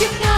you know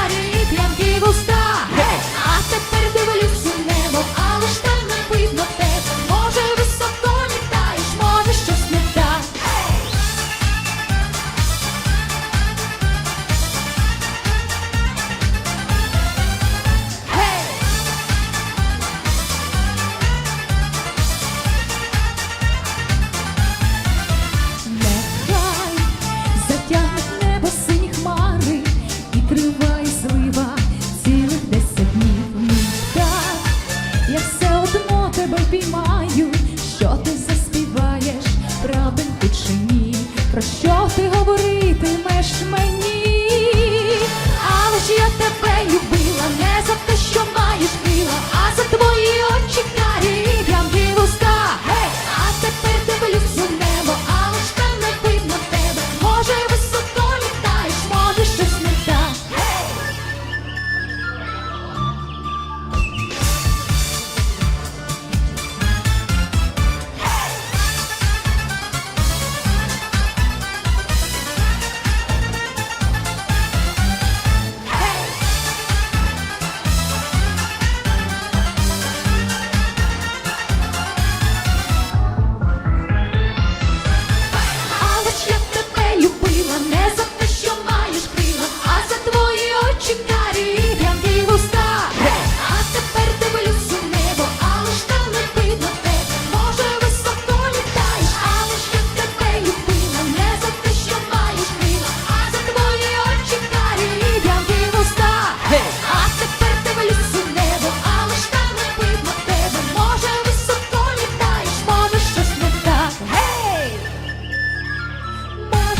обіймаю, що ти заспіваєш, правильно чи ні, про що ти говоритимеш мені?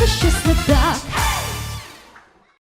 Щось не так.